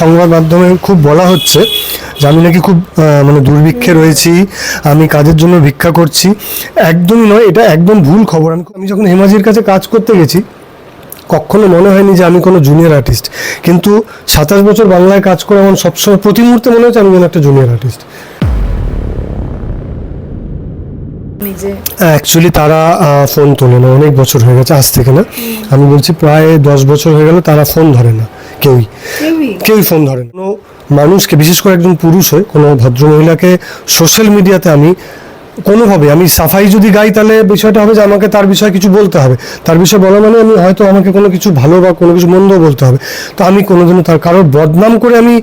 সংবাদ মাধ্যমে খুব বলা হচ্ছে যে আমি নাকি খুব মানে দুর্ভিক্ষে রয়েছি, আমি কাজের জন্য ভিক্ষা করছি। একদমই নয়, এটা একদম ভুল খবর। আমি আমি যখন হেমাজির কাছে কাজ করতে গেছি, কখনো মনে হয়নি যে আমি কোনো জুনিয়র আর্টিস্ট কিন্তু সাতাশ বছর বাংলায় কাজ করে আমার সবসময় প্রতি মুহূর্তে মনে হচ্ছে আমি যেন একটা জুনিয়র আর্টিস্ট অ্যাকচুয়ালি তারা ফোন তোলে না অনেক বছর হয়ে গেছে আজ থেকে না। আমি বলছি প্রায় দশ বছর হয়ে গেল তারা ফোন ধরে না কেউই। কেউই? ফোন ধরে না। কোনো মানুষকে বিশেষ করে একজন পুরুষ হয়ে কোনো ভদ্রমহিলাকে সোশ্যাল মিডিয়াতে আমি কোনোভাবে আমি সাফাই যদি গাই, তাহলে বিষয়টা হবে যে আমাকে তার বিষয়ে কিছু বলতে হবে। তার বিষয়ে বলা মানে আমি হয়তো আমাকে কোনো কিছু ভালো বা কোনো কিছু মন্দ বলতে হবে। তো আমি কোনোদিনও তার কারোর বদনাম করে আমি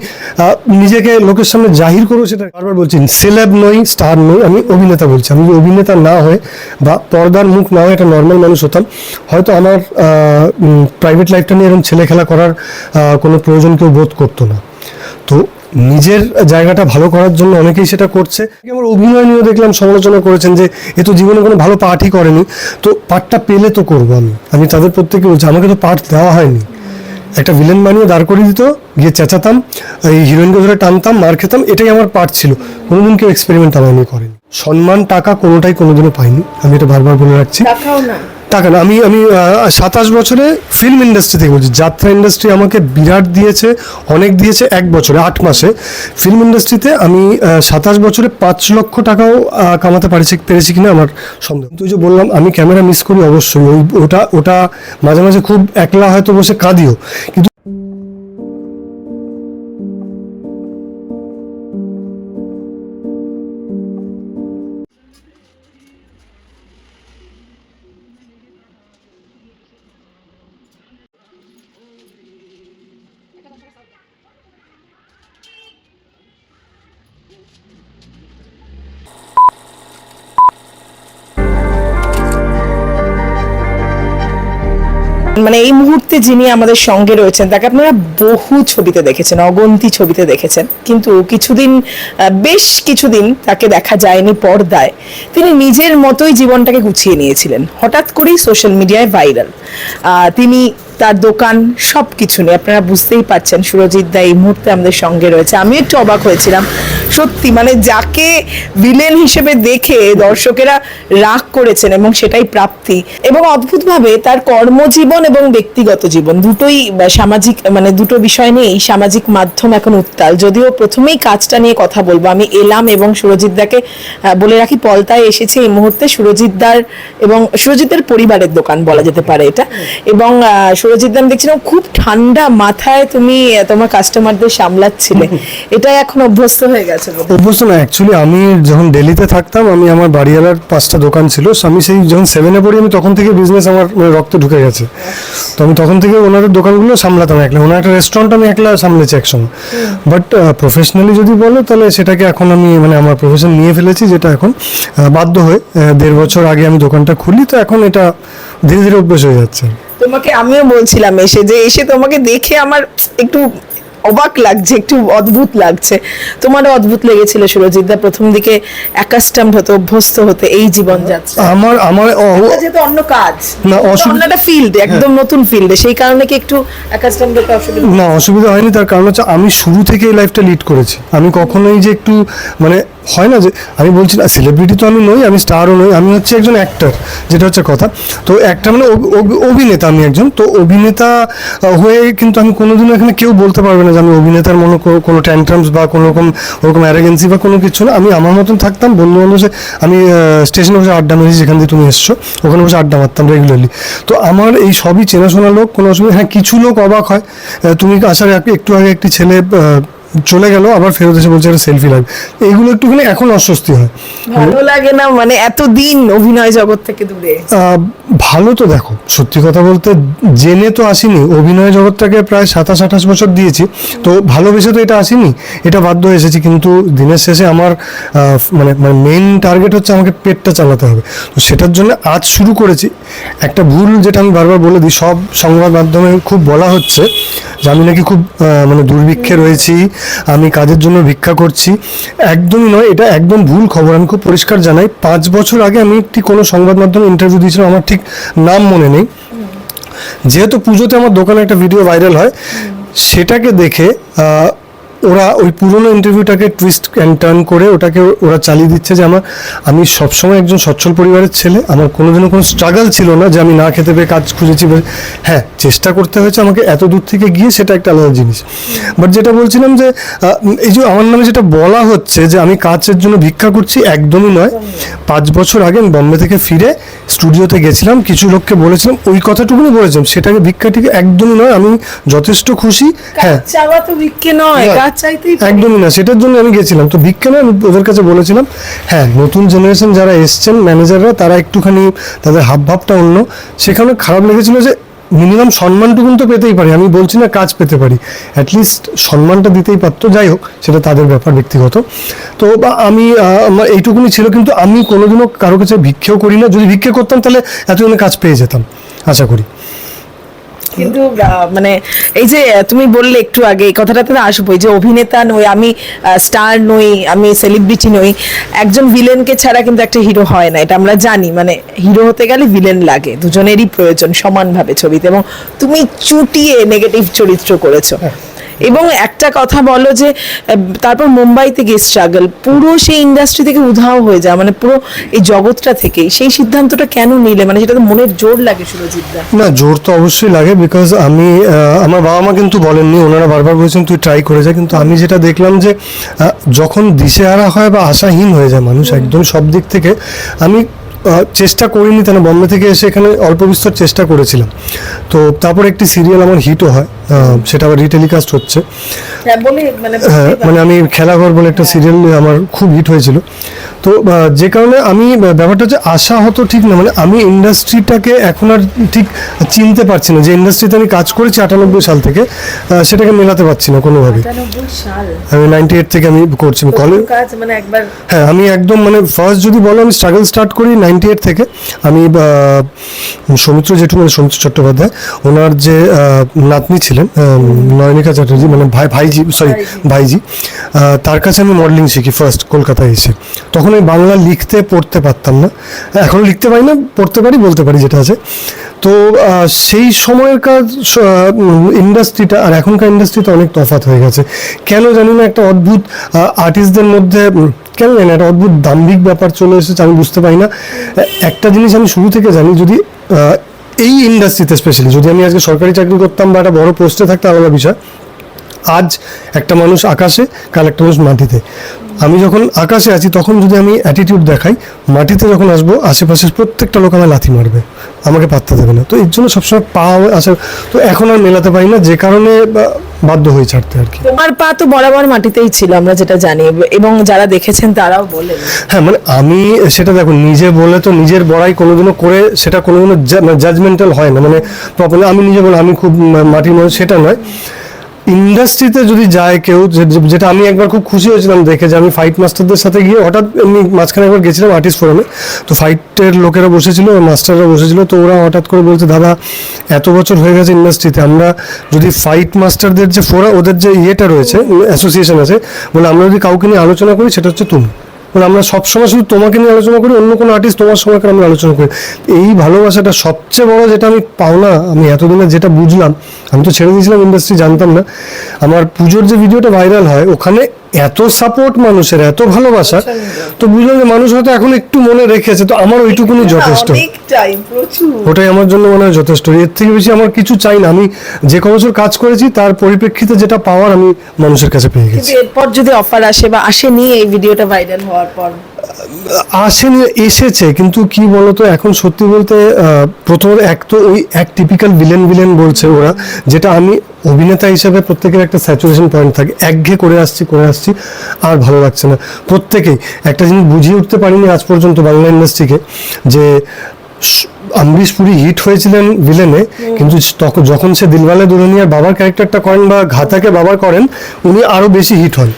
নিজেকে লোকের সামনে জাহির করব সেটা বারবার বলছি, সেলেব নই, স্টার নই, আমি অভিনেতা বলছি। আমি অভিনেতা না হয়ে বা পর্দার মুখ না হয়ে, একটা নর্মাল মানুষ হতাম, হয়তো আমার প্রাইভেট লাইফটা নিয়ে এরকম ছেলে খেলা করার কোনো প্রয়োজন কেউ বোধ করতো না। তো নিজের জায়গাটা ভালো করার জন্য অনেকেই সেটা করছে। আমার অভিনয় নিয়েও দেখলাম সমালোচনা করেছেন যে, এ তো জীবনে কোনো ভালো পাঠই করেনি। তো পাঠটা পেলে তো করব আমি। আমি তাদের প্রত্যেকে বলছি, আমাকে তো পাঠ দেওয়া হয়নি। একটা ভিলেন বানিয়ে দাঁড় করিয়ে দিত, গিয়ে চেঁচাতাম, এই হিরোইনকে ধরে টানতাম, মার খেতাম, এটাই আমার পাঠ ছিল। কোনোদিন কেউ এক্সপেরিমেন্ট আমার নিয়ে করেনি। সম্মান, টাকা কোনোটাই কোনোদিনও পাইনি। আমি এটা বারবার বলে রাখছি। টাকা আমি আমি সাতাশ বছরে ফিল্ম ইন্ডাস্ট্রি থেকে বলছি যাত্রা ইন্ডাস্ট্রি আমাকে বিরাট দিয়েছে, অনেক দিয়েছে এক বছরে, আট মাসে। ফিল্ম ইন্ডাস্ট্রিতে আমি সাতাশ বছরে পাঁচ লক্ষ টাকাও কামাতে পারছি, পেরেছি কিনা আমার সন্দেহ। তুই যে বললাম, আমি ক্যামেরা মিস করি অবশ্যই, ওই, ওটা ওটা মাঝে মাঝে খুব একলা হয়তো বসে কাঁদিও। কিন্তু মানে এই মুহূর্তে যিনি আমাদের সঙ্গে রয়েছেন, তাকে আপনারা বহু ছবিতে দেখেছেন, অগন্তি ছবিতে দেখেছেন। কিন্তু কিছুদিন বেশ কিছুদিন তাকে দেখা যায়নি পর্দায়। তিনি নিজের মতোই জীবনটাকে গুছিয়ে নিয়েছিলেন। হঠাৎ করেই সোশ্যাল মিডিয়ায় ভাইরাল। তিনি তার দোকান সব কিছু নিয়ে, আপনারা বুঝতেই পারছেন, সুরজিৎ দা এই মুহূর্তে আমাদের সঙ্গে রয়েছে। আমি একটু অবাক হয়েছিলাম। সত্যি মানে যাকে ভিলেন হিসেবে দেখে দর্শকেরা রাগ করেছেন এবং সেটাই প্রাপ্তি। এবং অদ্ভুতভাবে তার কর্মজীবন এবং ব্যক্তিগত জীবন দুটোই সামাজিক মানে দুটো বিষয় নিয়েই সামাজিক মাধ্যম এখন উত্তাল। যদিও প্রথমেই কাজটা নিয়ে কথা বলব। আমি এলাম এবং সুরজিৎ দাকে আহ, বলে রাখি পলতায় এসেছে এই মুহূর্তে। সুরজিৎ দার এবং সুরজিতের পরিবারের দোকান বলা যেতে পারে এটা। এবং আহ, সুরজিৎ দা আমি দেখছিলাম খুব ঠান্ডা মাথায় তুমি তোমার কাস্টমারদের সামলাচ্ছিলে। এটাই এখন অভ্যস্ত হয়ে গেছে। অভ্যস্ত না অ্যাকচুয়ালি আমি যখন দিল্লিতে থাকতাম আমি আমার বাড়িওয়ালার পাঁচটা দোকান ছিল আমি সেই যখন সেভেনে পড়ি আমি তখন থেকে বিজনেস আমার মানে রক্তে ঢুকে গেছে। তো আমি তখন থেকে ওনাদের দোকানগুলো সামলাতাম একলা। ওনার একটা রেস্টুরেন্ট আমি একলা সামলেছি একসময়। বাট প্রফেশনালি যদি বলো তাহলে সেটাকে এখন আমি মানে আমার প্রফেশন নিয়ে ফেলেছি যেটা এখন বাধ্য হয়ে দেড় বছর আগে আমি দোকানটা খুলি তো এখন এটা ধীরে ধীরে অভ্যেস হয়ে যাচ্ছে। তোমাকে আমিও বলছিলাম এসে যে এসে তোমাকে দেখে আমার একটু অবাক লাগছে একটু অদ্ভুত লাগছে। তোমারও অদ্ভুত লেগেছিল সুরজিৎ দা প্রথম দিকে অ্যাকাস্টাম হতে অভ্যস্ত হতে এই জীবনযাত্রা। আমার আমার অ- যেহেতু অন্য কাজ। না, এটা অসুবিধা- একটা ফিল্ড একদম নতুন ফিল্ডে সেই কারণে কি একটু অ্যাকাস্টাম হতে অসুবিধা না অসুবিধা হয়নি তার কারণ হচ্ছে আমি শুরু থেকে এই লাইফটা লিড করেছি। আমি কখনোই যে একটু মানে হয় না যে আমি বলছি না সেলিব্রিটি তো আমি নই আমি স্টারও নই আমি হচ্ছে একজন অ্যাক্টর যেটা হচ্ছে কথা। তো একটা মানে অভি- অভি- অভিনেতা আমি একজন তো অভিনেতা হয়ে কিন্তু আমি কোনোদিনও এখানে কেউ বলতে পারবে না যে আমি অভিনেতার মনে কোনো ট্যান্ট্রামস বা কোনো রকম, ওরকম অ্যারেগেন্সি বা কোনো কিছু না, আমি আমার মতন থাকতাম বন্ধু বান্ধব আমি স্টেশনে বসে আড্ডা মেরেছি, যেখান দিয়ে তুমি এসছো, ওখানে বসে আড্ডা মারতাম রেগুলারলি তো আমার এই সবই চেনাশোনা লোক, কোনো অসুবিধা হ্যাঁ কিছু লোক অবাক হয়। তুমি আসার এক- একটু আগে একটি ছেলে চলে গেল আবার ফেরত এসে বলছে একটা সেলফি লাগবে এইগুলো একটুখানি এখন অস্বস্তি হয়। ভালো লাগে না মানে এতদিন অভিনয় জগৎ থেকে দূরে। ভালো তো দেখো সত্যি কথা বলতে জেনে তো আসিনি অভিনয় জগৎটাকে প্রায় সাতাশ আঠাশ বছর দিয়েছি। তো ভালোবেসে তো এটা আসিনি এটা বাধ্য এসেছি কিন্তু দিনের শেষে আমার মানে মানে মেন টার্গেট হচ্ছে আমাকে পেটটা চালাতে হবে। তো সেটার জন্য আজ শুরু করেছি। একটা ভুল যেটা আমি বারবার বলে দিই সব সংবাদ মাধ্যমে খুব বলা হচ্ছে যে আমি নাকি খুব মানে দুর্ভিক্ষে রয়েছি আমি কাজের জন্য ভিক্ষা করছি। একদমই নয় এটা একদম ভুল খবর। আমি খুব পরিষ্কার জানাই পাঁচ বছর আগে আমি একটি কোনো সংবাদ মাধ্যমে ইন্টারভিউ দিয়েছিলাম আমার ঠিক নাম মনে নেই। যেহেতু পুজোতে আমার দোকানে একটা ভিডিও ভাইরাল হয় সেটাকে দেখে আহ, ওরা ওই পুরনো ইন্টারভিউটাকে টুইস্ট অ্যান্ড টার্ন করে ওটাকে ওরা চালিয়ে দিচ্ছে যে আমার আমি সবসময় একজন সচ্ছল পরিবারের ছেলে আমার কোনোদিনও কোনো স্ট্রাগল ছিল না যে আমি না খেতে পেয়ে কাজ খুঁজেছি হ্যাঁ চেষ্টা করতে হয়েছে আমাকে এত দূর থেকে গিয়ে সেটা একটা আলাদা জিনিস। বাট যেটা বলছিলাম যে এই যে আমার নামে যেটা বলা হচ্ছে যে আমি কাজের জন্য ভিক্ষা করছি একদমই নয়। পাঁচ বছর আগে আমি বম্বে থেকে ফিরে স্টুডিওতে গেছিলাম কিছু লোককে বলেছিলাম ওই কথাটুকুনি বলেছিলাম সেটাকে ভিক্ষাটিকে একদমই নয় আমি যথেষ্ট খুশি। হ্যাঁ। চাওয়া তো ভিক্ষে নয় একদমই না, সেটার জন্য আমি গেছিলাম। তো বিজ্ঞানে আমি ওদের কাছে বলেছিলাম হ্যাঁ নতুন জেনারেশন যারা এসছেন ম্যানেজাররা তারা একটুখানি তাদের হাবভাবটা অন্য। সেখানে খারাপ লেগেছিল যে মিনিমাম সম্মানটুকুন তো পেতেই পারি। আমি বলছি না কাজ পেতে পারি। অ্যাটলিস্ট সম্মানটা দিতেই পারতো। যাই হোক, সেটা তাদের ব্যাপার ব্যক্তিগত। তো বা, আমি আমার এইটুকুনি ছিল, কিন্তু আমি কোনোদিনও কারও কাছে ভিক্ষেও করি না। যদি ভিক্ষে করতাম, তাহলে এতদিনে কাজ পেয়ে যেতাম, আশা করি। কিন্তু মানে এই যে তুমি বললে একটু আগে, এই কথাটাতে তো আসবোই, যে অভিনেতা নই, আমি স্টার নই, আমি সেলিব্রিটি নই, একজন ভিলেনকে ছাড়া কিন্তু একটা হিরো হয় না, এটা আমরা জানি। মানে হিরো হতে গেলে ভিলেন লাগে, দুজনেরই প্রয়োজন সমানভাবে ছবিতে, এবং তুমি চুটিয়ে নেগেটিভ চরিত্র করেছ। এবং একটা কথা বলো যে তারপর মুম্বাইতে গিয়ে স্ট্রাগল পুরো সেই ইন্ডাস্ট্রি থেকে উধাও হয়ে যায় মানে পুরো এই জগৎটা থেকেই, সেই সিদ্ধান্তটা কেন নিলে? মানে সেটা তো মনের জোর লাগে সুরজিৎদা না, জোর তো অবশ্যই লাগে বিকজ আমি আমার বাবা মা কিন্তু বলেননি, ওনারা বারবার বলেছেন, তুই ট্রাই করে যা। কিন্তু আমি যেটা দেখলাম যে যখন দিশেহারা হয় বা আশাহীন হয়ে যায় মানুষ একদম সব দিক থেকে, আমি চেষ্টা করিনি তাহলে বম্বে থেকে এসে এখানে অল্প বিস্তর চেষ্টা করেছিলাম। তো তারপর একটি সিরিয়াল আমার হিটও হয়। সেটা আবার রিটেলিকাস্ট হচ্ছে। হ্যাঁ মানে হ্যাঁ মানে আমি খেলাঘর বলে একটা সিরিয়াল আমার খুব হিট হয়েছিল। তো যে কারণে আমি ব্যাপারটা হচ্ছে আশা হতো ঠিক না মানে আমি ইন্ডাস্ট্রিটাকে এখন আর ঠিক চিনতে পারছি না যে ইন্ডাস্ট্রিতে আমি কাজ করেছি আটানব্বই সাল থেকে সেটাকে মেলাতে পারছি না কোনোভাবে। আমি নাইনটি এইট থেকে আমি করছি কলেজ মানে হ্যাঁ আমি একদম মানে ফার্স্ট যদি বলো আমি স্ট্রাগল স্টার্ট করি নাইনটি এইট থেকে। আমি সৌমিত্র জেঠু মানে সৌমিত্র চট্টোপাধ্যায় ওনার যে নাতনি ছিলেন নয়নিকা চ্যাটার্জি মানে ভাই ভাইজি সরি ভাইজি। তার কাছে আমি মডেলিং শিখি ফার্স্ট কলকাতায় এসে। তখন আমি বাংলা লিখতে পড়তে পারতাম না। এখনও লিখতে পারি না পড়তে পারি বলতে পারি যেটা আছে। তো সেই সময়কার ইন্ডাস্ট্রিটা আর এখনকার ইন্ডাস্ট্রিতে অনেক তফাৎ হয়ে গেছে। কেন জানি না একটা অদ্ভুত আর্টিস্টদের মধ্যে কেন জানি একটা অদ্ভুত দাম্ভিক ব্যাপার চলে এসেছে আমি বুঝতে পারি না। একটা জিনিস আমি শুরু থেকে জানি যদি এই ইন্ডাস্ট্রিতে স্পেশালি যদি আমি আজকে সরকারি চাকরি করতাম বা একটা বড় পোস্টে থাকতে আলাদা বিষয় আজ একটা মানুষ আকাশে কাল একটা মানুষ মাটিতে। আমি যখন আকাশে আছি তখন যদি আমি অ্যাটিটিউড দেখাই মাটিতে যখন আসব আশেপাশের প্রত্যেকটা লোক আমার লাথি মারবে আমাকে পাত্তা দেবে না। তো এর জন্য সবসময় পা আসে তো এখন আর মেলাতে পারি না যে কারণে বাধ্য হয়ে ছাড়তে আর কি। তোমার পা তো বরাবর মাটিতেই ছিল আমরা যেটা জানি এবং যারা দেখেছেন তারাও বলে হ্যাঁ মানে আমি সেটা দেখো নিজে বলে তো নিজের বড়াই কোনোদিনও করে সেটা কোনোদিনও জাজমেন্টাল হয় না। মানে প্রপারলি আমি নিজে বলে আমি খুব মাটির মানুষ সেটা নয়। ইন্ডাস্ট্রিতে যদি যায় কেউ যেটা আমি একবার খুব খুশি হয়েছিলাম দেখে যে আমি ফাইট মাস্টারদের সাথে গিয়ে হঠাৎ এমনি মাঝখানে একবার গেছিলাম আর্টিস্ট ফোরামে তো ফাইটের লোকেরা বসেছিল মাস্টাররা বসেছিল, তো ওরা হঠাৎ করে বলছে, দাদা, এত বছর হয়ে গেছে ইন্ডাস্ট্রিতে আমরা যদি ফাইট মাস্টারদের যে ফোরা ওদের যে ইয়েটা রয়েছে অ্যাসোসিয়েশন আছে, বলে আমরা যদি কাউকে নিয়ে আলোচনা করি, সেটা হচ্ছে তুমি। মানে আমরা সবসময় শুধু তোমাকে নিয়ে আলোচনা করি, অন্য কোনো আর্টিস্ট তোমার সময়কে আমরা আলোচনা করি? এই ভালোবাসাটা সবচেয়ে বড় যেটা আমি পাওনা, আমি এতদিনে যেটা বুঝলাম, আমি তো ছেড়ে দিয়েছিলাম ইন্ডাস্ট্রি জানতাম না। আমার পুজোর যে ভিডিওটা ভাইরাল হয়, ওখানে এত সাপোর্ট মানুষের এত ভালোবাসা তো বুঝলাম যে মানুষ হয়তো এখন একটু মনে রেখেছে তো আমার ওইটুকুনি যথেষ্ট। ওটাই আমার জন্য মনে হয় যথেষ্ট। এর থেকে বেশি আমার কিছু চাই না। আমি যে ক বছর কাজ করেছি তার পরিপ্রেক্ষিতে যেটা পাওয়ার আমি মানুষের কাছে পেয়ে গেছি। এরপর যদি অফার আসে বা আসেনি এই ভিডিওটা ভাইরাল হওয়ার পর আসেনি, এসেছে, কিন্তু কি বলতো, এখন সত্যি বলতে প্রথম এক তো ওই এক টিপিক্যাল ভিলেন ভিলেন বলছে ওরা, যেটা আমি অভিনেতা হিসেবে প্রত্যেকের একটা স্যাচুরেশন পয়েন্ট থাকে। একঘে করে আসছি করে আসছি, আর ভালো লাগছে না। প্রত্যেকেই, একটা জিনিস বুঝিয়ে উঠতে পারিনি আজ পর্যন্ত বাংলা ইন্ডাস্ট্রিকে যে স- পুরী হিট হয়েছিলেন ভিলেনে কিন্তু যখন সে দিলওয়ালে দুলনিয়ার বাবার ক্যারেক্টারটা করেন বা ঘাতাকে বাবার করেন উনি আরও বেশি হিট হন।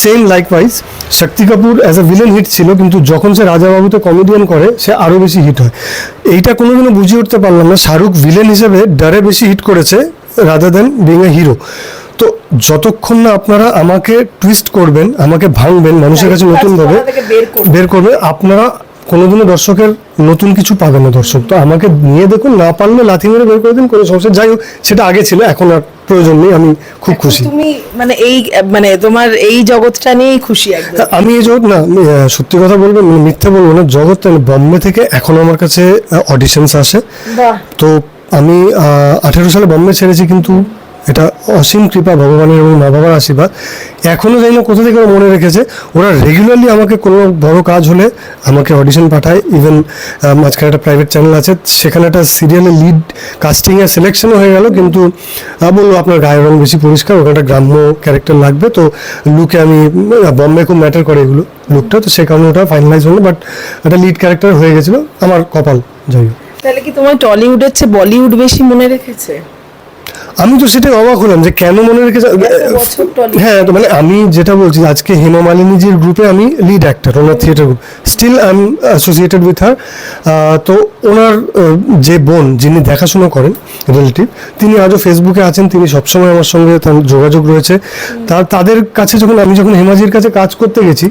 Same likewise Shakti Kapoor as a villain hit ছিল কিন্তু যখন সে রাজাবাবুতে কমেডিয়ান করে সে আরও বেশি হিট হয়। এইটা কোনোদিনও বুঝিয়ে উঠতে পারলাম না শাহরুখ ভিলেন হিসেবে ডারে বেশি হিট করেছে rather than being a hero তো যতক্ষণ না আপনারা আমাকে টুইস্ট করবেন আমাকে ভাঙবেন মানুষের কাছে নতুনভাবে বের করবেন। বের আপনারা কোনোদিনও দর্শকের নতুন কিছু পাবে না দর্শক। তো আমাকে নিয়ে দেখুন না পারলে লাথি মেরে বের করে দিন কোনো সমস্যা। যাই হোক সেটা আগে ছিল এখন আর প্রয়োজন নেই আমি খুব খুশি। তুমি মানে এই মানে তোমার এই জগৎটা নিয়েই খুশি একদম। আমি এই জগৎ না সত্যি কথা বলব মানে মিথ্যা বলব না জগৎ বম্বে থেকে এখন আমার কাছে অডিশনস আসে। তো আমি আঠেরো সালে বম্বে ছেড়েছি কিন্তু অসীম কৃপা, ভগবানের এবং মা বাবার আশীর্বাদ। এখনও জানি না কোথা থেকে ওরা মনে রেখেছে, ওরা রেগুলারলি আমাকে কোনো বড় কাজ হলে আমাকে অডিশন পাঠায়। ইভেন মাঝখানে একটা প্রাইভেট চ্যানেল আছে, সেখানে একটা সিরিয়ালে লিড কাস্টিংয়ের সিলেকশনও হয়ে গেল। কিন্তু বলল, আপনার গায়ের রং বেশি পরিষ্কার, ওখানে একটা গ্রাম্য ক্যারেক্টার লাগবে। তো লুকে আমি বম্বে খুব ম্যাটার করে এগুলো লুকটা তো সে কারণে ওটা ফাইনালাইজ হলো বাট একটা লিড ক্যারেক্টার হয়ে গেছিল, আমার কপাল, যাই হোক। তাহলে কি তোমার টলিউডের চেয়ে বলিউড বেশি মনে রেখেছে? আমি তো সেটাই অবাক হলাম যে কেন মনে টলিউড। হ্যাঁ তো মানে আমি যেটা বলছি আজকে হেমা মালিনীজির গ্রুপে আমি lead actor owner theatre group still I am associated with her তো ওনার যে বোন যিনি দেখাশোনা করেন রিলেটিভ তিনি আজও ফেসবুকে আছেন তিনি সবসময় আমার সঙ্গে তার যোগাযোগ রয়েছে। তার তাদের কাছে যখন আমি যখন হেমাজির কাছে কাজ করতে গেছি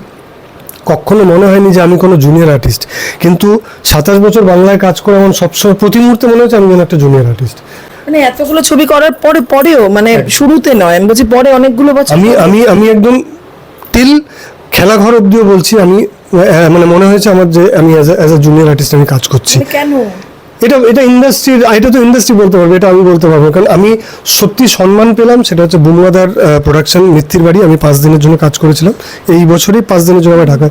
কখনো মনে হয়নি যে আমি কোনো জুনিয়র আর্টিস্ট কিন্তু সাতাশ বছর বাংলায় কাজ করে আমার সবসময় প্রতি মুহূর্তে মনে হচ্ছে আমি যেন একটা জুনিয়র আর্টিস্ট মানে এতগুলো ছবি করার পরে পরেও মানে শুরুতে নয়। আমি বলছি পরে অনেকগুলো বছর আমি আমি আমি একদম টিল খেলাঘর অব্দিও বলছি আমি মানে মনে হয়েছে আমার যে আমি অ্যাজ এ জুনিয়র আর্টিস্ট আমি কাজ করছি। মানে কেন? এটা এটা ইন্ডাস্ট্রি এটা তো ইন্ডাস্ট্রি বলতে পারবে এটা আমি বলতে পারব। কারণ আমি সত্যি সম্মান পেলাম সেটা হচ্ছে বুমুয়াদার প্রোডাকশন মিত্তির বাড়ি। আমি পাঁচ দিনের জন্য কাজ করেছিলাম। এই বছরই পাঁচ দিনের জন্য আমার ঢাকা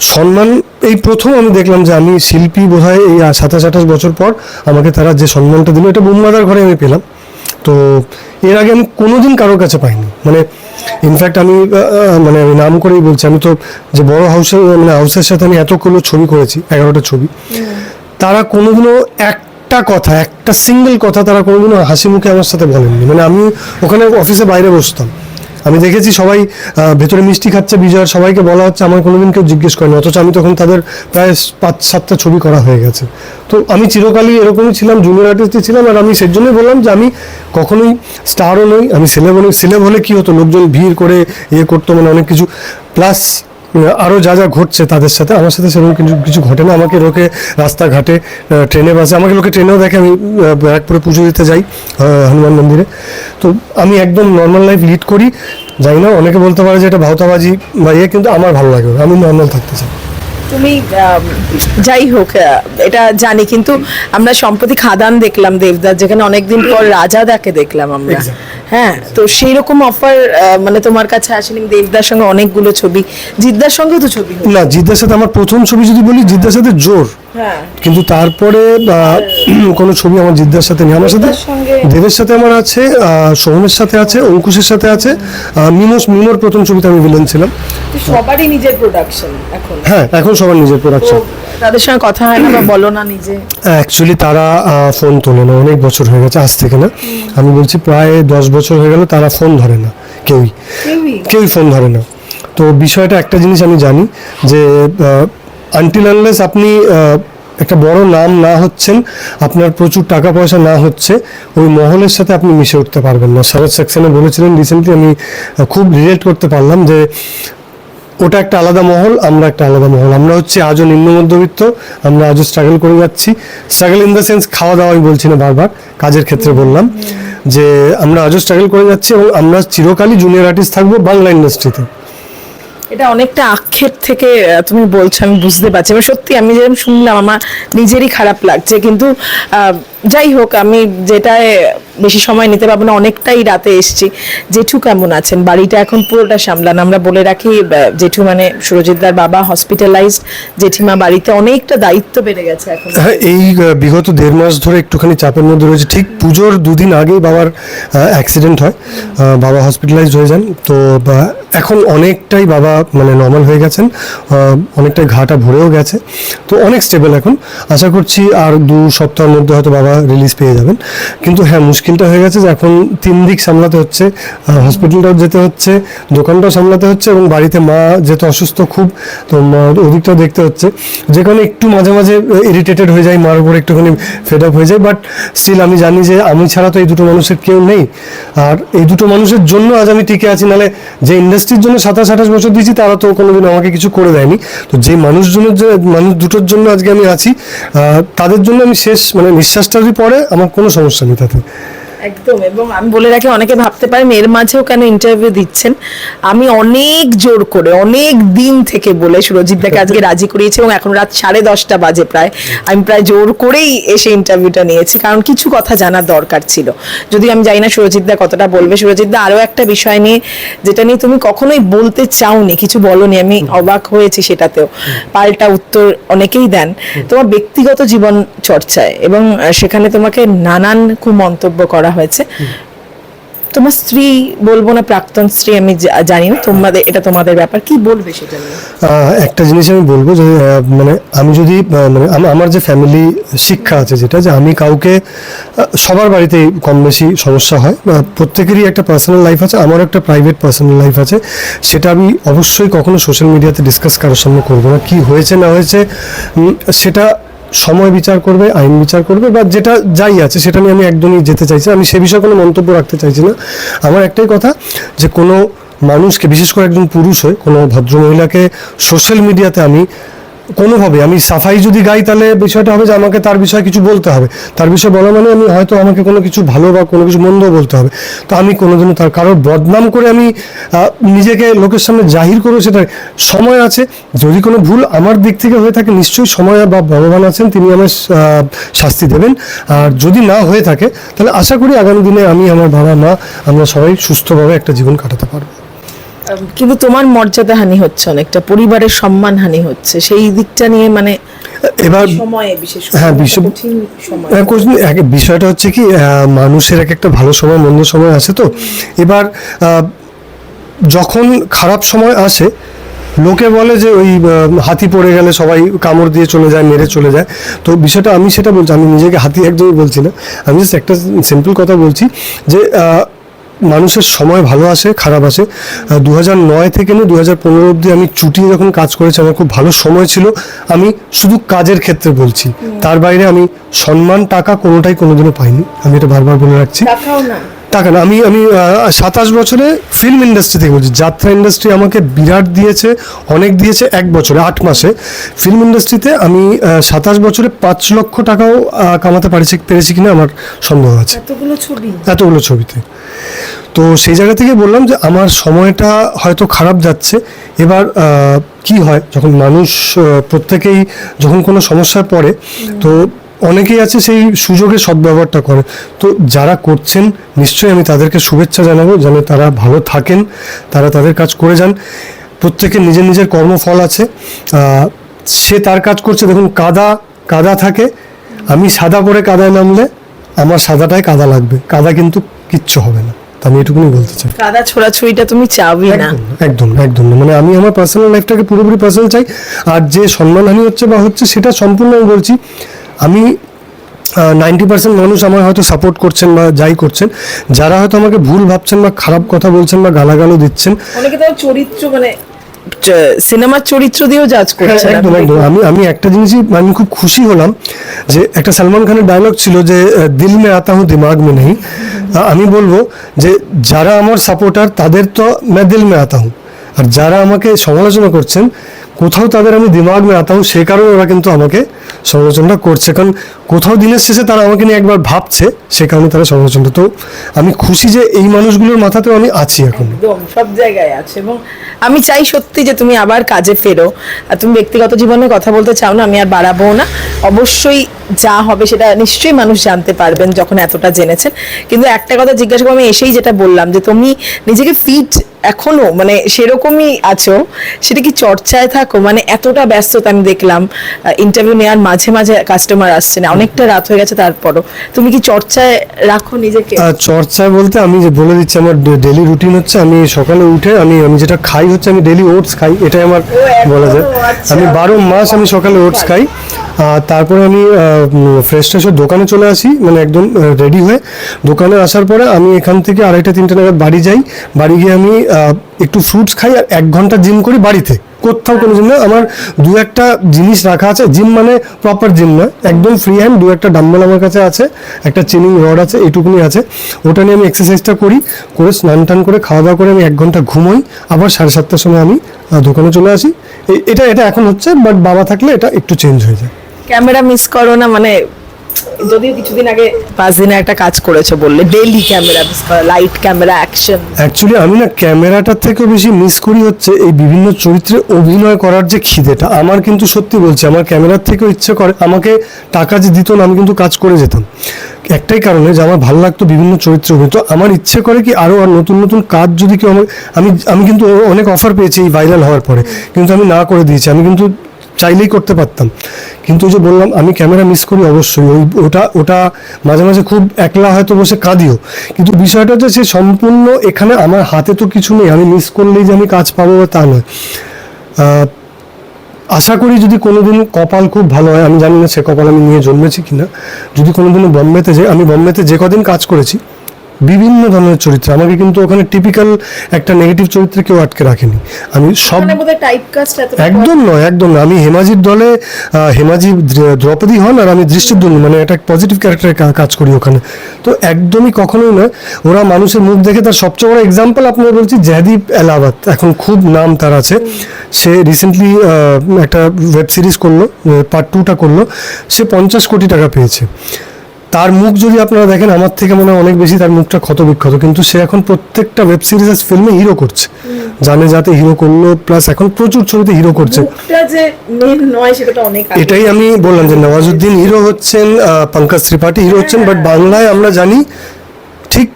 সম্মান এই প্রথম আমি দেখলাম যে আমি শিল্পী বোধহয় এই সাতাশ আঠাশ বছর পর আমাকে তারা যে সম্মানটা দিল এটা বুমুয়াদার ঘরে আমি পেলাম। তো এর আগে আমি কোনোদিন কারোর কাছে পাইনি। মানে ইনফ্যাক্ট আমি মানে আমি নাম করেই বলছি আমি তো যে বড় হাউসের মানে হাউসের সাথে আমি এতগুলো ছবি করেছি এগারোটা ছবি। তারা কোনোদিনও একটা কথা একটা সিঙ্গেল কথা তারা কোনোদিনও হাসি মুখে আমার সাথে বলেননি। মানে আমি ওখানে অফিসে বাইরে বসতাম। আমি দেখেছি সবাই ভেতরে মিষ্টি খাচ্ছে, বিজয়ের সবাইকে বলা হচ্ছে, আমার কোনোদিন কেউ জিজ্ঞেস করেনি, অথচ আমি তখন তাদের প্রায় পাঁচ, সাতটা ছবি করা হয়ে গেছে। তো আমি চিরকালই এরকমই ছিলাম জুনিয়র আর্টিস্টই ছিলাম, আর আমি সেই জন্যই বললাম যে আমি কখনোই স্টারও নই, আমি সেলেব নই। সেলেব হলে কী হতো? লোকজন ভিড় করে ইয়ে করতো মানে অনেক কিছু। প্লাস আরও যা যা ঘটছে তাদের সাথে, আমার সাথে সেরকম কিছু কিছু ঘটে না। আমাকে লোকে রাস্তাঘাটে ট্রেনে বাসে, আমাকে লোকে ট্রেনেও দেখে, আমি ব্যারাকপুরে পুজো দিতে যাই হনুমান মন্দিরে। তো আমি একদম নর্মাল লাইফ লিড করি। যাই না, অনেকে বলতে পারে যে এটা ভাওতাবাজি বা ইয়ে কিন্তু আমার ভালো লাগে আমি নর্মাল থাকতে চাই। তুমি যাই হোক এটা জানি কিন্তু আমরা সম্প্রতি খাদান দেখলাম দেবদার যেখানে অনেকদিন পর রাজা দাকে দেখলাম আমরা। হ্যাঁ তো সেই রকম অফার মানে তোমার কাছে আসেনি দেবদার সঙ্গে অনেকগুলো ছবি। জিদ্দার সঙ্গেও তো ছবি। না জিদ্দার সাথে আমার প্রথম ছবি যদি বলি জিদ্দার সাথে জোর। কিন্তু তারপরে কোনো ছবি আমার জিদ্দার সাথে নেই। আমার সাথে দেবের সাথে আমার আছে সোহমের সাথে আছে অঙ্কুশের সাথে আছে মিমোস মিমোর প্রথম ছবিতে আমি ভিলেন ছিলাম। সবারই নিজের প্রোডাকশন এখন। হ্যাঁ এখন সবার নিজের প্রোডাকশন তাদের সঙ্গে কথা হয় না বা বলো না নিজে? অ্যাকচুয়ালি তারা ফোন তোলে না অনেক বছর হয়ে গেছে আজ থেকে না। আমি বলছি প্রায় দশ বছর হয়ে গেল তারা ফোন ধরে না কেউই। কেউই? ফোন ধরে না। তো বিষয়টা একটা জিনিস আমি জানি যে আনটিল আনলেস আপনি একটা বড় নাম না হচ্ছেন, আপনার প্রচুর টাকা পয়সা না হচ্ছে, ওই মহলের সাথে আপনি মিশে উঠতে পারবেন না। শরৎ সেকশনে বলেছিলেন রিসেন্টলি আমি খুব রিলেট করতে পারলাম যে, ওটা একটা আলাদা মহল, আমরা একটা আলাদা মহল। আমরা হচ্ছে আজও নিম্ন মধ্যবিত্ত আমরা আজও স্ট্রাগল করে যাচ্ছি। স্ট্রাগল ইন দ্য সেন্স খাওয়া দাওয়াই বলছি না বারবার, কাজের ক্ষেত্রে বললাম, যে আমরা আজও স্ট্রাগল করে যাচ্ছি এবং আমরা চিরকালই জুনিয়র আর্টিস্ট থাকব বাংলা ইন্ডাস্ট্রিতে এটা অনেকটা আক্ষেপ থেকে তুমি বলছো, আমি বুঝতে পারছি। আমি সত্যি আমি যেরকম শুনলাম, আমার নিজেরই খারাপ লাগছে। কিন্তু যাই হোক, আমি যেটায় বেশি সময় নিতে পারব না, অনেকটাই রাতে এসেছি। জেঠু কেমন আছেন? বাড়িটা এখন পুরোটা সামলান। আমরা বলে রাখি জেঠু মানে সুরজিৎদার বাবা হসপিটালাইজড জেঠিমা বাড়িতে অনেকটা দায়িত্ব বেড়ে গেছে এখন। হ্যাঁ এই বিগত দেড় মাস ধরে একটুখানি চাপের মধ্যে রয়েছে। ঠিক পুজোর দুদিন আগেই বাবার অ্যাক্সিডেন্ট হয়। বাবা হসপিটালাইজড হয়ে যান। তো এখন অনেকটাই বাবা মানে নর্মাল হয়ে গেছেন। অনেকটাই ঘাটা ভরেও গেছে। তো অনেক স্টেবল এখন। আশা করছি আর দু সপ্তাহের মধ্যে হয়তো বাবা রিলিজ পেয়ে যাবেন। কিন্তু হ্যাঁ মুশকিলটা হয়ে গেছে যে এখন তিন দিক সামলাতে হচ্ছে হসপিটালটাও যেতে হচ্ছে, দোকানটাও সামলাতে হচ্ছে এবং বাড়িতে মা যেহেতু অসুস্থ খুব, তো ওদিকটাও দেখতে হচ্ছে। যে কারণে একটু মাঝে মাঝে ইরিটেটেড হয়ে যায় মার উপর একটুখানি ফেড আপ হয়ে যায় বাট স্টিল আমি জানি যে আমি ছাড়া তো এই দুটো মানুষের কেউ নেই। আর এই দুটো মানুষের জন্য আজ আমি টিকে আছি, নাহলে যে ইন্ডাস্ট্রির জন্য সাতাশ আঠাশ বছর দিয়েছি, তারা তো কোনোদিন আমাকে কিছু করে দেয়নি। তো যে মানুষজনের মানুষ দুটোর জন্য আজকে আমি আছি তাদের জন্য আমি শেষ মানে নিঃশ্বাসটা যদি পড়ে আমার কোনো সমস্যা নেই তাতে। একদম, এবং আমি বলে রাখি, অনেকে ভাবতে পারেন এর মাঝেও কেন ইন্টারভিউ দিচ্ছেন। আমি অনেক জোর করে, অনেক দিন থেকে বলে সুরজিৎ দাকে আজকে রাজি করিয়েছি, এবং এখন রাত সাড়ে দশটা বাজে প্রায়। আমি প্রায় জোর করেই এসে ইন্টারভিউটা নিয়েছি, কারণ কিছু কথা জানার দরকার ছিল। যদি আমি জানি না সুরজিৎ দা কতটা বলবে, সুরজিৎ দা আরও একটা বিষয় নিয়ে, যেটা নিয়ে তুমি কখনোই বলতে চাওনি, কিছু বলনি, আমি অবাক হয়েছি সেটাতেও। পাল্টা উত্তর অনেকেই দেন। তোমার ব্যক্তিগত জীবন চর্চায়, এবং সেখানে তোমাকে নানান কুমন্তব্য করা হয়েছে। তোমার স্ত্রী বলব না প্রাক্তন স্ত্রী, আমি জানি না তোমাদের, এটা তোমাদের ব্যাপার। কি বলবে সেটা একটা জিনিস আমি বলব যে মানে আমি যদি মানে আমার যে ফ্যামিলি শিক্ষা আছে যেটা, যে আমি কাউকে সবার বাড়িতেই কম বেশি সমস্যা হয় প্রত্যেকেরই একটা পার্সোনাল লাইফ আছে, আমারও একটা প্রাইভেট পার্সোনাল লাইফ আছে, সেটা আমি অবশ্যই কখনো সোশ্যাল মিডিয়াতে ডিসকাস কারোর সামনে করব না। কি হয়েছে, না হয়েছে সেটা সময় বিচার করবে, আইন বিচার করবে, বা যেটা যাই আছে সেটা নিয়ে আমি একদমই যেতে চাইছি আমি সে বিষয়ে কোনো মন্তব্য রাখতে চাইছি না। আমার একটাই কথা যে কোনো মানুষকে, বিশেষ করে একজন পুরুষ হয়ে কোনো ভদ্রমহিলাকে সোশ্যাল মিডিয়াতে আমি কোনোভাবে, আমি সাফাই যদি গাই, তাহলে বিষয়টা হবে যে আমাকে তার বিষয়ে কিছু বলতে হবে। তার বিষয়ে বলা মানে আমি হয়তো আমাকে কোনো কিছু ভালো বা কোনো কিছু মন্দ বলতে হবে। তো আমি কোনোদিনও তার, কারোর বদনাম করে আমি নিজেকে লোকের সামনে জাহির করব সেটা সময় আছে। যদি কোনো ভুল আমার দিক থেকে হয়ে থাকে, নিশ্চয়ই সময় বা ভগবান আছেন, তিনি আমার শাস্তি দেবেন। আর যদি না হয়ে থাকে, তাহলে আশা করি আগামী দিনে আমি, আমার বাবা, মা, আমরা সবাই সুস্থভাবে একটা জীবন কাটাতে পারব। কিন্তু তোমার মর্যাদা হানি হচ্ছে অনেকটা পরিবারের সম্মান হানি হচ্ছে সেই দিকটা নিয়ে মানে এবার হ্যাঁ, হ্যাঁ, বিষয়টা হচ্ছে কি মানুষের এক একটা ভালো সময় মন্দ সময় আছে তো। এবার যখন খারাপ সময় আসে লোকে বলে যে ওই হাতি পড়ে গেলে সবাই কামড় দিয়ে চলে যায় মেরে চলে যায়। তো বিষয়টা আমি সেটা বলছি আমি নিজেকে হাতি একদমই বলছি না। আমি জাস্ট একটা সিম্পল কথা বলছি যে মানুষের সময় ভালো আছে খারাপ আছে। দু হাজার নয় থেকে না দু হাজার পনেরো অব্দি আমি চুটিয়ে যখন কাজ করেছি আমার খুব ভালো সময় ছিল। আমি শুধু কাজের ক্ষেত্রে বলছি। তার বাইরে আমি সম্মান টাকা কোনোটাই কোনোদিনও পাইনি। আমি এটা বারবার বলে রাখছি। না। টাকা না আমি আমি সাতাশ বছরে ফিল্ম ইন্ডাস্ট্রি থেকে বলছি। যাত্রা ইন্ডাস্ট্রি আমাকে বিরাট দিয়েছে অনেক দিয়েছে এক বছরে আট মাসে। ফিল্ম ইন্ডাস্ট্রিতে আমি সাতাশ বছরে পাঁচ লক্ষ টাকাও কামাতে পারছি পেরেছি কিনা আমার সন্দেহ আছে। এতগুলো ছবি? এতগুলো ছবিতে। তো সেই জায়গা থেকে বললাম যে আমার সময়টা হয়তো খারাপ যাচ্ছে। এবার কি হয়? যখন মানুষ প্রত্যেকেই যখন কোনো সমস্যায় পড়ে তো অনেকেই আছে সেই সুযোগের সদ্ব্যবহারটা করে। তো যারা করছেন নিশ্চয়ই আমি তাদেরকে শুভেচ্ছা জানাব যেন তারা ভালো থাকেন তারা তাদের কাজ করে যান। প্রত্যেকের নিজের নিজের কর্মফল আছে। সে তার কাজ করছে। দেখুন কাদা কাদা থাকে। আমি সাদা পরে কাদায় নামলে আমার সাদাটায় কাদা লাগবে। কাদা কিন্তু কিচ্ছু হবে না। তো আমি এটুকুনি বলতে চাই। কাদা ছোড়াছুড়িটা তুমি চাওই না। একদম, একদম একদম মানে আমি আমার পার্সোনাল লাইফটাকে পুরোপুরি পার্সোনাল চাই। আর যে সম্মানহানি হচ্ছে বা হচ্ছে সেটা সম্পূর্ণ আমি বলছি আমি নাইনটি পার্সেন্ট মানুষ আমার হয়তো সাপোর্ট করছেন বা যাই করছেন যারা হয়তো আমাকে ভুল ভাবছেন বা খারাপ কথা বলছেন বা গালাগালও দিচ্ছেন। অনেকে তো চরিত্র মানে সিনেমার চরিত্র দিয়েও জাজ করছে হ্যাঁ, একদম একদম। আমি আমি একটা জিনিসই আমি খুব খুশি হলাম যে একটা সালমান খানের ডায়লগ ছিল যে দিল মে আতা হুঁ দিমাগ মে নেই আমি বলব যে যারা আমার সাপোর্টার তাদের তো মে দিল মে আতা হুঁ। আর যারা আমাকে সমালোচনা করছেন কোথাও তাদের আমি দিমাগ মে আতা সে কারণে ওরা কিন্তু আমাকে সমালোচনাটা করছে। কারণ কোথাও দিনের শেষে তারা আমাকে নিয়ে একবার ভাবছে, সে কারণে তারা সমালোচনা তো আমি খুশি যে এই মানুষগুলোর মাথাতেও আমি আছি এখন। সব জায়গায় আছে। এবং আমি চাই সত্যি যে তুমি আবার কাজে ফেরো। আর তুমি ব্যক্তিগত জীবনে কথা বলতে চাও না, আমি আর বাড়াবো না। অবশ্যই যা হবে সেটা নিশ্চয়ই মানুষ জানতে পারবেন যখন এতটা জেনেছেন। কিন্তু একটা কথা জিজ্ঞাসা করব আমি এসেই যেটা বললাম যে তুমি নিজেকে ফিট এখনও মানে সেরকমই আছো সেটা কি চর্চায় থাকো? মানে এতটা ব্যস্ততা আমি দেখলাম ইন্টারভিউ নেওয়ার মাঝে মাঝে কাস্টমার আসছে না অনেকটা রাত হয়ে গেছে তারপরও। তুমি কি চর্চায় রাখো নিজেকে? আর চর্চা বলতে আমি যে বলে দিচ্ছি আমার ডেলি রুটিন হচ্ছে আমি সকালে উঠে আমি আমি যেটা খাই হচ্ছে আমি ডেলি ওটস খাই এটাই আমার বলা যায়। আচ্ছা। আমি বারো মাস আমি সকালে ওটস খাই। তারপরে আমি ফ্রেশ ট্রেশ দোকানে চলে আসি মানে একদম রেডি হয়ে। দোকানে আসার পরে আমি এখান থেকে আড়াইটা তিনটে নাগাদ বাড়ি যাই। বাড়ি গিয়ে আমি একটু ফ্রুটস খাই আর এক ঘণ্টা জিম করি বাড়িতে। কোথাও কোনো জিম না, আমার দু একটা জিনিস রাখা আছে। জিম মানে প্রপার জিম না, একদম ফ্রি হ্যান্ড দু একটা ডাম্বেল আমার কাছে আছে, একটা চিনিং রড আছে এইটুকুনি আছে। ওটা নিয়ে আমি এক্সারসাইজটা করি, করে স্নান টান করে খাওয়া দাওয়া করে আমি এক ঘণ্টা ঘুমোই। আবার সাড়ে সাতটার সময় আমি দোকানে চলে আসি। এটা এটা এখন হচ্ছে বাট বাবা থাকলে এটা একটু চেঞ্জ হয়ে যায়। ক্যামেরা মিস করো না মানে যদিও কিছুদিন আগে পাঁচ দিনে একটা কাজ করেছ বললে daily camera light camera action actually আমি না ক্যামেরাটার থেকেও বেশি মিস করি হচ্ছে এই বিভিন্ন চরিত্রে অভিনয় করার যে খিদেটা। আমার কিন্তু সত্যি বলছি, আমার ক্যামেরার থেকেও ইচ্ছে করে, আমাকে টাকা যে দিত না, আমি কিন্তু কাজ করে যেতাম। একটাই কারণে যে আমার ভালো লাগতো বিভিন্ন চরিত্রে তো আমার ইচ্ছে করে কি আরও আর নতুন নতুন কাজ যদি কেউ আমি আমি কিন্তু অনেক অফার পেয়েছি এই ভাইরাল হওয়ার পরে। কিন্তু আমি না করে দিয়েছি। আমি কিন্তু চাইলেই করতে পারতাম। কিন্তু ওই যে বললাম, আমি ক্যামেরা মিস করি অবশ্যই। ওই ওটা ওটা মাঝে মাঝে খুব একলা হয়তো বসে কাঁদিও। কিন্তু বিষয়টা হচ্ছে সে সম্পূর্ণ এখানে আমার হাতে তো কিছু নেই। আমি মিস করলেই যে আমি কাজ পাবো বা তা নয়। আশা করি যদি কোনোদিন কপাল খুব ভালো হয়, আমি জানি না সে কপাল আমি নিয়ে জন্মেছি কিনা। যদি কোনোদিন বোম্বেতে যাই, আমি বোম্বেতে যে কদিন কাজ করেছি বিভিন্ন ধরনের চরিত্র। আমাকে কিন্তু ওখানে টিপিক্যাল একটা নেগেটিভ চরিত্রে কেউ আটকে রাখেনি। আমি সব একদম নয় একদম না আমি হেমাজির দলে হেমাজি দ্র- দ্রৌপদী হন আর আমি দৃষ্টিদ্বন্দ্বী মানে একটা পজিটিভ ক্যারেক্টারে কাজ করি ওখানে। তো একদমই কখনোই নয়। ওরা মানুষের মুখ দেখে তার সবচেয়ে বড় এক্সাম্পল আপনার বলছি জয়দীপ এলাহাবাদ। এখন খুব নাম তার আছে। সে রিসেন্টলি একটা ওয়েব সিরিজ করল পার্ট টুটা করল। সে পঞ্চাশ কোটি টাকা পেয়েছে। তার মুখ যদি আপনারা দেখেন আমার থেকে মনে হয় অনেক বেশি তার মুখটা ক্ষত বিক্ষত কিন্তু সে এখন প্রত্যেকটা ওয়েব সিরিজ ফিল্মে হিরো করছে। জানে যাতে হিরো করল প্লাস এখন প্রচুর ছবিতে হিরো করছে। এটাই আমি বললাম যে নওয়াজুদ্দিন হিরো হচ্ছেন পঙ্কজ ত্রিপাঠী হিরো হচ্ছেন বাট বাংলায় আমরা জানি ঠিক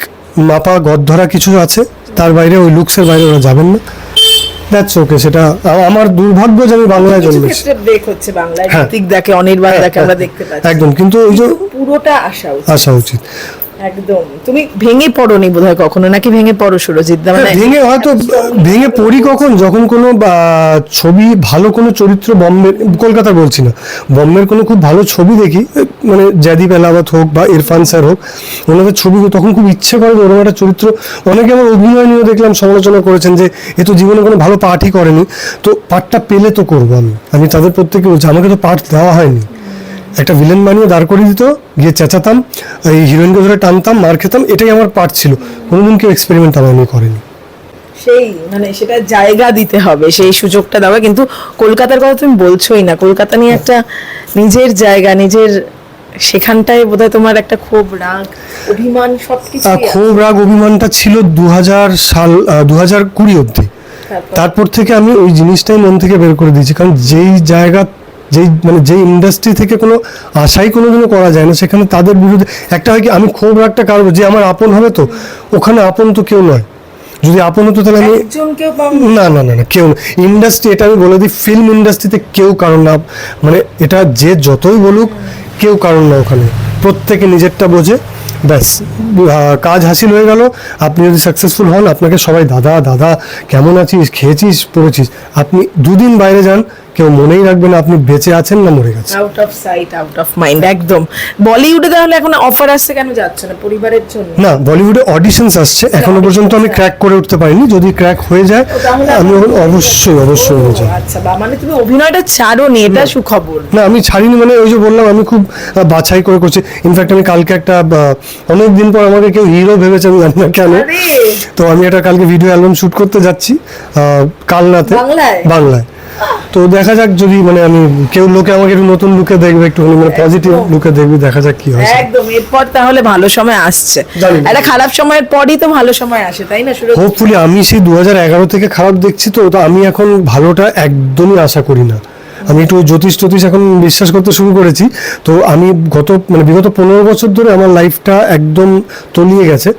মাপা গদ ধরা কিছু আছে তার বাইরে ওই লুকসের বাইরে ওরা যাবেন না। দ্যাটস ওকে সেটা আমার দুর্ভাগ্য যে আমি বাংলায় জন্মেছি। ব্রেক হচ্ছে বাংলায়। হ্যাঁ। ঋতিক দেখে অনির্বাণ দেখে আমরা দেখতে পাচ্ছি। একদম কিন্তু ওই যে পুরোটা আসা উচিত। আসা উচিত। একদম। তুমি ভেঙে পড়োনি বোধহয় কখনো? নাকি ভেঙে পড়ো সুরজিৎ? মানে ভেঙে হয়তো, ভেঙে পড়ি কখন? যখন কোনো ছবি, ভালো কোনো চরিত্র বম্বের কলকাতা বলছি না, বম্বের কোনো খুব ভালো ছবি দেখি মানে জাদিব এলাহাবাদ হোক বা ইরফান স্যার হোক, ওনাদের ছবি তখন খুব ইচ্ছে করে যে ওরকম একটা চরিত্র। অনেকে আমার অভিনয় নিয়েও দেখলাম, সমালোচনা করেছেন যে এ তো জীবনে কোনো ভালো পাঠই করেনি। তো পাঠটা পেলে তো করব আমি। আমি তাদের প্রত্যেকে বলছি, আমাকে তো পাঠ দেওয়া হয়নি। একটা ভিলেন বানিয়ে দাঁড় করিয়ে দিত গিয়ে চেঁচাতাম এই হিরোইনকে ধরে টানতাম মার খেতাম এটাই আমার পার্ট ছিল। কোনোদিন কেউ এক্সপেরিমেন্ট আমার নিয়ে করেনি। সেই মানে সেটা জায়গা দিতে হবে সেই সুযোগটা দেওয়া। কিন্তু কলকাতার কথা তুমি বলছোই না। কলকাতা নিয়ে একটা নিজের জায়গা নিজের সেখানটায় বোধহয় তোমার একটা ক্ষোভ রাগ অভিমান সবকিছু ক্ষোভ রাগ অভিমানটা ছিল দু হাজার সাল দু হাজার কুড়ি অব্দি তারপর থেকে আমি ওই জিনিসটাই মন থেকে বের করে দিয়েছি। কারণ যেই জায়গা যেই মানে যেই ইন্ডাস্ট্রি থেকে কোনো আশাই কোনোদিনও করা যায় না সেখানে তাদের বিরুদ্ধে একটা হয় কি আমি ক্ষোভ রাগটা কারও যে আমার আপন হবে তো ওখানে আপন তো কেউ নয়। যদি আপন হতো তাহলে আমি না। না না না কেউ ইন্ডাস্ট্রি এটা আমি বলে দিই ফিল্ম ইন্ডাস্ট্রিতে কেউ কারণ না মানে এটা যে যতই বলুক কেউ কারণ না ওখানে। প্রত্যেকে নিজেরটা বোঝে। ব্যাস। কাজ হাসিল হয়ে গেল। আপনি যদি সাকসেসফুল হন আপনাকে সবাই দাদা দাদা কেমন আছিস? খেয়েছিস? পড়েছিস? আপনি দুদিন বাইরে যান কেউ মনেই রাখবে না আপনি বেঁচে আছেন না মরে গেছেন। Out of sight out of mind একদম। বলিউডে তাহলে এখন অফার আসছে কেন যাচ্ছে না পরিবারের জন্য? না বলিউডে অডিশনস আসছে। এখনও পর্যন্ত আমি ক্র্যাক করে উঠতে পারিনি। যদি ক্র্যাক হয়ে যায় আমি অবশ্যই অবশ্যই হয়ে যাই আচ্ছা মানে তুমি অভিনয়টা ছাড়োনি এটা সুখবর। না আমি ছাড়িনি মানে ওই যে বললাম আমি খুব বাছাই করে করছি। ইনফ্যাক্ট আমি কালকে একটা অনেক দিন পর আমাকে কেউ হিরো ভেবেছে আমি জানি না কেন। তো আমি একটা কালকে ভিডিও অ্যালবাম শুট করতে যাচ্ছি কালনাতে। বাংলায়? বাংলায়। তো দেখা যাক যদি মানে আমি কেউ লোকে আমাকে একটু নতুন লুকে দেখবে একটু মানে পজিটিভ লুকে দেখবে দেখা যাক কি হয়। একদম এরপর তাহলে ভালো সময় আসছে। একটা খারাপ সময়ের পরই তো ভালো সময় আসে তাই না সুরজ? হোপফুলি আমি সেই দু এগারো থেকে খারাপ দেখছি তো তো আমি এখন ভালোটা একদমই আশা করি না। আমি একটু জ্যোতিষ জ্যোতিষ এখন বিশ্বাস করতে শুরু করেছি তো আমি গত মানে বিগত পনেরো বছর ধরে আমার লাইফটা একদম তলিয়ে গেছে।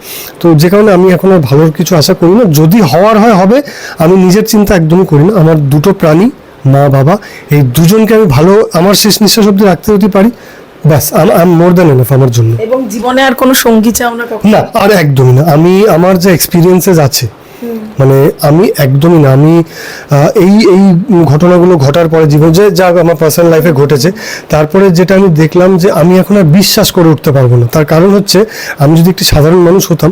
তো যে কারণে আমি এখন আর ভালোর কিছু আশা করি না। যদি হওয়ার হয় হবে। আমি নিজের চিন্তা একদমই করি না। আমার দুটো প্রাণী মা বাবা এই দুজনকে আমি ভালো আমার শেষ নিঃশ্বাস অব্দি রাখতে হতে পারি ব্যাস I am more than enough আমার জন্য। এবং জীবনে আর কোনো সঙ্গী চাও না না আর একদমই না। আমি আমার যে এক্সপিরিয়েন্সেস আছে মানে আমি একদমই না, আমি এই এই ঘটনাগুলো ঘটার পরে জীবন, যে যা আমার পার্সোনাল লাইফে ঘটেছে, তারপরে যেটা আমি দেখলাম যে আমি এখন আর বিশ্বাস করে উঠতে পারব না। তার কারণ হচ্ছে, আমি যদি একটি সাধারণ মানুষ হতাম,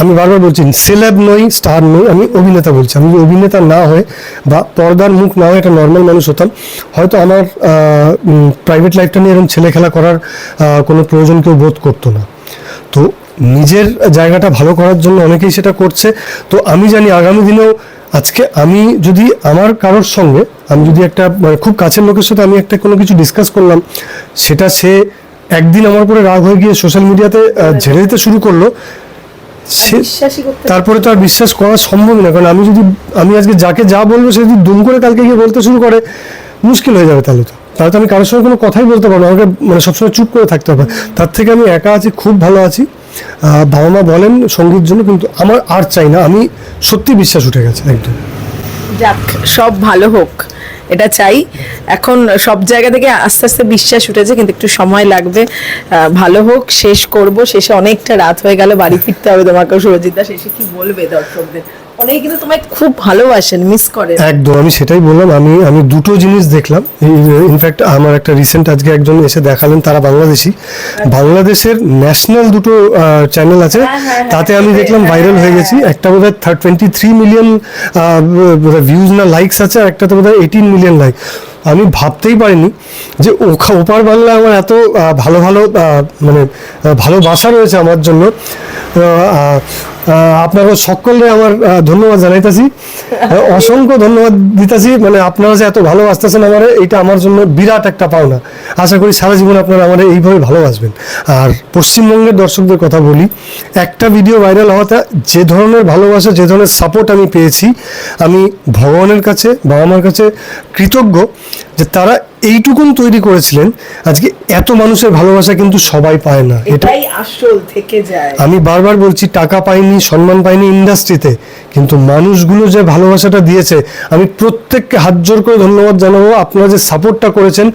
আমি বারবার বলছি সেলেব নই স্টার নই, আমি অভিনেতা বলছি। আমি যদি অভিনেতা না হয়ে বা পর্দার মুখ না হয়ে একটা নর্মাল মানুষ হতাম, হয়তো আমার প্রাইভেট লাইফটা নিয়ে এরকম ছেলে খেলা করার কোনো প্রয়োজন কেউ বোধ করতো না। তো নিজের জায়গাটা ভালো করার জন্য অনেকেই সেটা করছে। তো আমি জানি আগামী দিনেও আজকে আমি যদি আমার কারোর সঙ্গে আমি যদি একটা মানে খুব কাছের লোকের সাথে আমি একটা কোনো কিছু ডিসকাস করলাম সেটা সে একদিন আমার উপরে রাগ হয়ে গিয়ে সোশ্যাল মিডিয়াতে ঝেড়ে দিতে শুরু করল সে তারপরে তো আর বিশ্বাস করা সম্ভব না। কারণ আমি যদি আমি আজকে যাকে যা বলব সে যদি দুম করে কালকে গিয়ে বলতে শুরু করে মুশকিল হয়ে যাবে তাহলে তো। তাহলে তো আমি কারোর সঙ্গে কোনো কথাই বলতে পারব আমাকে মানে সবসময় চুপ করে থাকতে হবে। তার থেকে আমি একা আছি খুব ভালো আছি। বাবা মা বলেন সংগীত জন্য, কিন্তু আমার আর চাই না। আমি সত্যি বিশ্বাস উঠে গেছে, একদম। যাক, সব ভালো হোক, এটা চাই। এখন সব জায়গা থেকে আস্তে আস্তে বিশ্বাস উঠেছে, কিন্তু একটু সময় লাগবে। ভালো হোক, শেষ করব। শেষে অনেকটা রাত হয়ে গেল, বাড়ি ফিরতে হবে তোমাকে সুরজিতা শেষে কি বলবে দর্শকদের? অনেকে কিন্তু তোমায় খুব ভালোবাসেন মিস করেন। একদম আমি সেটাই বললাম আমি আমি দুটো জিনিস দেখলাম। ইনফ্যাক্ট আমার একটা রিসেন্ট আজকে একজন এসে দেখালেন তারা বাংলাদেশি। বাংলাদেশের ন্যাশনাল দুটো চ্যানেল আছে। হ্যাঁ, হ্যাঁ, হ্যাঁ, তাতে আমি দেখলাম হ্যাঁ, ভাইরাল হয়ে। হ্যাঁ, গেছি একটা বোধহয় third twenty three million views না লাইকস আছে আর একটাতে বোধহয় এইটিন মিলিয়ন লাইক আমি ভাবতেই পারিনি যে ওখা ওপার বাংলায় আমার এত ভালো ভালো মানে ভালোবাসা রয়েছে আমার জন্য। আপনারা সকলে আমার ধন্যবাদ জানাইতেছি। অসংখ্য ধন্যবাদ দিতেছি। মানে আপনারা যে এত ভালোবাসতেছেন আমার এটা আমার জন্য বিরাট একটা পাওনা। আশা করি সারা জীবন আপনারা আমার এইভাবে ভালোবাসবেন। আর পশ্চিমবঙ্গের দর্শকদের কথা বলি একটা ভিডিও ভাইরাল হওয়াতে যে ধরনের ভালোবাসা যে ধরনের সাপোর্ট আমি পেয়েছি আমি ভগবানের কাছে বাবা মার কাছে কৃতজ্ঞ যে তারা এইটুকুন তৈরি করেছিলেন আজকে এত মানুষের ভালোবাসা কিন্তু সবাই পায় না। এটাই আসল থেকে যায়। আমি বারবার বলছি টাকা পাইনি সম্মান পাইনি ইন্ডাস্ট্রিতে কিন্তু মানুষগুলো যে ভালোবাসাটা দিয়েছে আমি প্রত্যেককে হাত জোর করে ধন্যবাদ জানাব আপনারা যে সাপোর্টটা করেছেন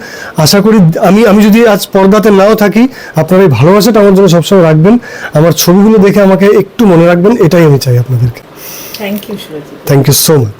আশা করি আমি আমি যদি আজ পর্দাতে নাও থাকি আপনারা এই ভালোবাসাটা আমার জন্য সবসময় রাখবেন আমার ছবিগুলো দেখে আমাকে একটু মনে রাখবেন এটাই আমি চাই আপনাদেরকে। Thank you thank you so much